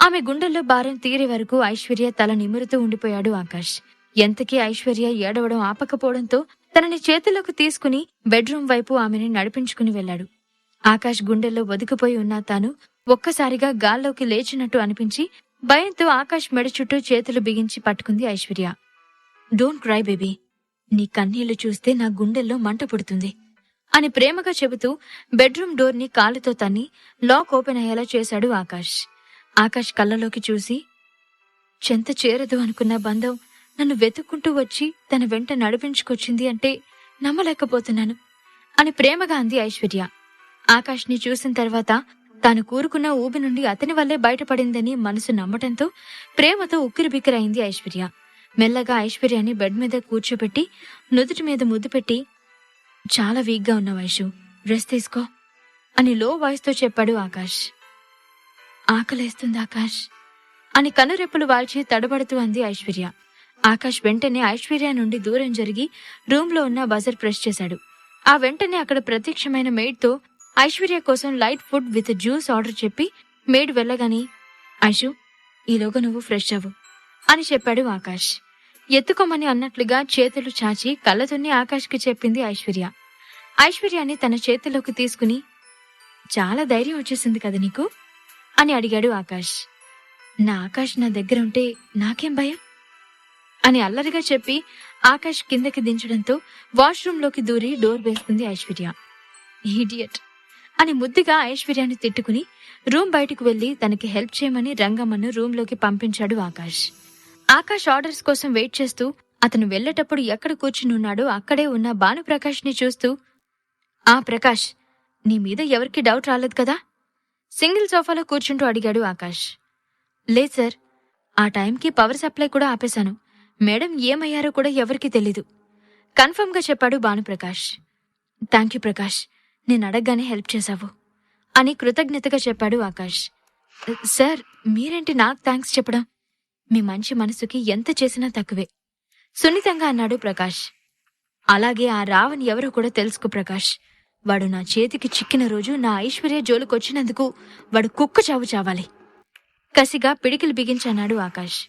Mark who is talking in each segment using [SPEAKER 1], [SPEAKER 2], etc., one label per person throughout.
[SPEAKER 1] ఆమె గుండెల్లో భారం తీరే వరకు ఐశ్వర్య తల నిమురుతూ ఉండిపోయాడు ఆకాష్. ఎంతకీ ఐశ్వర్య ఏడవడం ఆపకపోవడంతో తనని చేతిలోకి తీసుకుని బెడ్రూమ్ వైపు ఆమెని నడిపించుకుని వెళ్ళాడు. ఆకాష్ గుండెల్లో వదికిపోయి ఉన్న తాను ఒక్కసారిగా గాల్లోకి లేచినట్టు అనిపించి భయంతో ఆకాష్ మెడ చుట్టూ చేతులు బిగించి పట్టుకుంది ఐశ్వర్య. Don't cry baby. నీ కన్నీళ్ళు చూస్తే నా గుండెల్లో మంట పుడుతుంది అని ప్రేమగా చెబుతూ బెడ్రూమ్ డోర్ని కాలుతో తన్ని లాక్ ఓపెన్ అయ్యేలా చేశాడు ఆకాష్. ఆకాష్ కళ్ళలోకి చూసి చెంత చేరదు అనుకున్న బంధం నన్ను వెతుక్కుంటూ వచ్చి తన వెంట నడిపించుకొచ్చింది అంటే నమ్మలేకపోతున్నాను అని ప్రేమగా అంది ఐశ్వర్య. ఆకాష్ని చూసిన తర్వాత తాను కూరుకున్న ఊబి నుండి అతని వల్లే బయటపడిందని మనసు నమ్మటంతో ప్రేమతో ఉక్కిరిబిక్కిరైంది ఐశ్వర్య. మెల్లగా ఐశ్వర్యాన్ని బెడ్ మీద కూర్చోబెట్టి నుదుటి మీద ముద్దు పెట్టి చాలా వీక్గా ఉన్నావు ఐషు రెస్ట్ తీసుకో అని లో వాయిస్తో చెప్పాడు ఆకాష్. ఆకలేస్తుంది ఆకాష్. అని కనురెప్పులు వాల్చి తడబడుతూ అంది ఐశ్వర్య. ఆకాష్ వెంటనే ఐశ్వర్య నుండి దూరం జరిగి రూమ్లో ఉన్న బజర్ ప్రెస్ చేశాడు. ఆ వెంటనే అక్కడ ప్రత్యక్షమైన మేడ్తో ఐశ్వర్య కోసం light food with juice order చెప్పి మేడ్ వెళ్ళగాని ఐషు ఈలోగా నువ్వు ఫ్రెష్ అవ్వు అని చెప్పాడు ఆకాష్. ఎత్తుకోమని అన్నట్లుగా చేతులు చాచి కళ్ళతోనే ఆకాష్కి చెప్పింది ఐశ్వర్య. ఐశ్వర్యాన్ని తన చేతిలోకి తీసుకుని చాలా ధైర్యం వచ్చేసింది కదా నీకు? అని అడిగాడు ఆకాష్. నా ఆకాష్ నా దగ్గర ఉంటే నాకేం భయం? అని అల్లరిగా చెప్పి ఆకాష్ కిందకి దించడంతో వాష్రూంలోకి దూరి డోర్ వేస్తుంది ఐశ్వర్య. ఈడియట్ అని ముద్దుగా ఐశ్వర్యాన్ని తిట్టుకుని రూమ్ బయటకు వెళ్ళి తనకి హెల్ప్ చేయమని రంగమ్మను రూంలోకి పంపించాడు ఆకాష్. ఆకాష్ ఆర్డర్స్ కోసం వెయిట్ చేస్తూ అతను వెళ్ళేటప్పుడు ఎక్కడ కూర్చుని ఉన్నాడో అక్కడే ఉన్న భానుప్రకాష్ని చూస్తూ ఆ ప్రకాష్ నీ మీద ఎవరికి డౌట్ రాలేదు కదా? సింగిల్ సోఫాలో కూర్చుంటూ అడిగాడు ఆకాష్. లేదు సార్ ఆ టైంకి పవర్ సప్లై కూడా ఆపేశాను. మేడం ఏమయ్యారో కూడా ఎవరికీ తెలీదు. కన్ఫర్మ్గా చెప్పాడు భానుప్రకాష్. థ్యాంక్ యూ ప్రకాష్ నేను అడగగానే హెల్ప్ చేశావు. అని కృతజ్ఞతగా చెప్పాడు ఆకాష్. సార్ మీరేంటి నాకు థ్యాంక్స్ చెప్పడం? మీ మంచి మనసుకి ఎంత చేసినా తక్కువే. సున్నితంగా అన్నాడు ప్రకాష్. అలాగే ఆ రావణ్ ఎవరో కూడా తెలుసుకో ప్రకాష్. వాడు నా చేతికి చిక్కిన రోజు నా ఐశ్వర్య జోలుకొచ్చినందుకు వాడు కుక్క చావు చావాలి. కసిగా పిడికిలు బిగించన్నాడు ఆకాష్.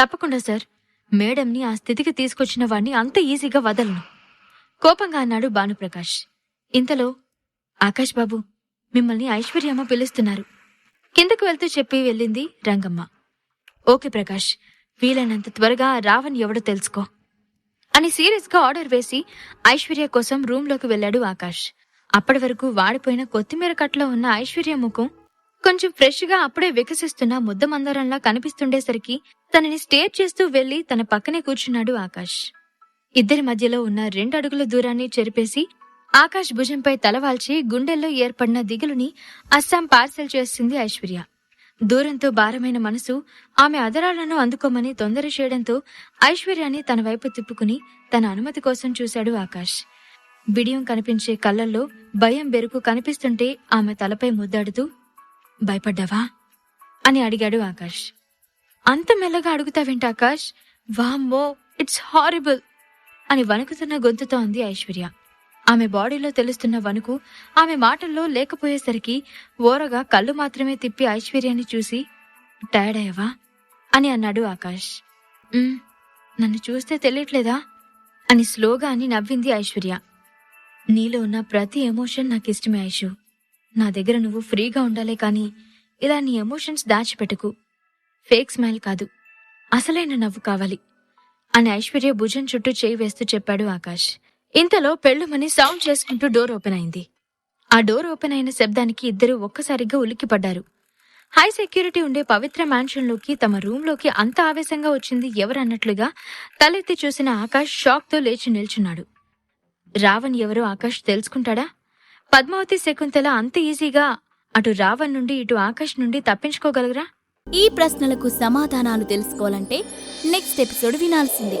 [SPEAKER 1] తప్పకుండా సార్ మేడంని ఆ స్థితికి తీసుకొచ్చిన వాణ్ణి అంత ఈజీగా వదలను. కోపంగా అన్నాడు భానుప్రకాష్. ఇంతలో ఆకాష్ బాబు మిమ్మల్ని ఐశ్వర్యమ్మ పిలుస్తున్నారు. కిందకు వెళ్తూ చెప్పి వెళ్ళింది రంగమ్మ. ఓకే ప్రకాష్ వీలైనంత త్వరగా రావని రావణ్ ఎవడో తెలుసుకో. అని సీరియస్గా ఆర్డర్ వేసి ఐశ్వర్య కోసం రూంలోకి వెళ్ళాడు ఆకాష్. అప్పటి వరకు వాడిపోయిన కొత్తిమీర కట్లో ఉన్న ఐశ్వర్య ముఖం కొంచెం ఫ్రెష్గా అప్పుడే వికసిస్తున్న ముద్ద మందారంలా కనిపిస్తుండేసరికి తనని స్టేర్ చేస్తూ వెళ్ళి తన పక్కనే కూర్చున్నాడు ఆకాష్. ఇద్దరి మధ్యలో ఉన్న రెండు అడుగుల దూరాన్ని చెరిపేసి ఆకాష్ భుజంపై తలవాల్చి గుండెల్లో ఏర్పడిన దిగులుని అస్సాం పార్సెల్ చేసింది ఐశ్వర్య. దూరంతో భారమైన మనసు ఆమె అదరాలను అందుకోమని తొందర చేయడంతో ఐశ్వర్యాన్ని తన వైపు తిప్పుకుని తన అనుమతి కోసం చూశాడు ఆకాష్. బిడియం కనిపించే కళ్ళల్లో భయం బెరుకు కనిపిస్తుంటే ఆమె తలపై ముద్దాడుతూ భయపడ్డావా? అని అడిగాడు ఆకాష్. అంత మెల్లగా అడుగుతావేంటి ఆకాష్? వామ్మో ఇట్స్ హారిబుల్ అని వణుకుతున్న గొంతుతో అంది ఐశ్వర్య. ఆమె బాడీలో తెలుస్తున్న వణుకు ఆమె మాటల్లో లేకపోయేసరికి ఓరగా కళ్ళు మాత్రమే తిప్పి ఐశ్వర్యాన్ని చూసి టైర్డ్ అయ్యావా అని అన్నాడు ఆకాష్. నన్ను చూస్తే తెలియట్లేదా? అని స్లోగా అని నవ్వింది ఐశ్వర్య. నీలో ఉన్న ప్రతి ఎమోషన్ నాకు ఇష్టమే ఐషు. నా దగ్గర నువ్వు ఫ్రీగా ఉండాలే కానీ ఇలా నీ ఎమోషన్స్ దాచిపెట్టుకు. ఫేక్ స్మైల్ కాదు. అసలైన నవ్వు కావాలి. అని ఐశ్వర్య భుజం చుట్టూ చేయి వేస్తూ చెప్పాడు ఆకాష్. ఇంతలో పెళ్ళుమని సౌండ్ చేసుకుంటూ డోర్ ఓపెన్ అయింది. ఆ డోర్ ఓపెన్ అయిన శబ్దానికి ఇద్దరు ఒక్కసారిగా ఉలిక్కిపడ్డారు హై సెక్యూరిటీ ఉండే పవిత్ర మ్యాన్షన్లోకి తమ రూంలోకి అంత ఆవేశంగా వచ్చింది ఎవరన్నట్లుగా తలెత్తి చూసిన ఆకాష్ షాక్తో లేచి నిల్చున్నాడు. రావణ్ ఎవరో ఆకాష్ తెలుసుకుంటాడా? పద్మావతి శకుంతల అంత ఈజీగా అటు రావణ్ నుండి ఇటు ఆకాష్ నుండి తప్పించుకోగలరా?
[SPEAKER 2] ఈ ప్రశ్నలకు సమాధానాలు తెలుసుకోవాలంటే నెక్స్ట్ ఎపిసోడ్ వినాల్సిందే.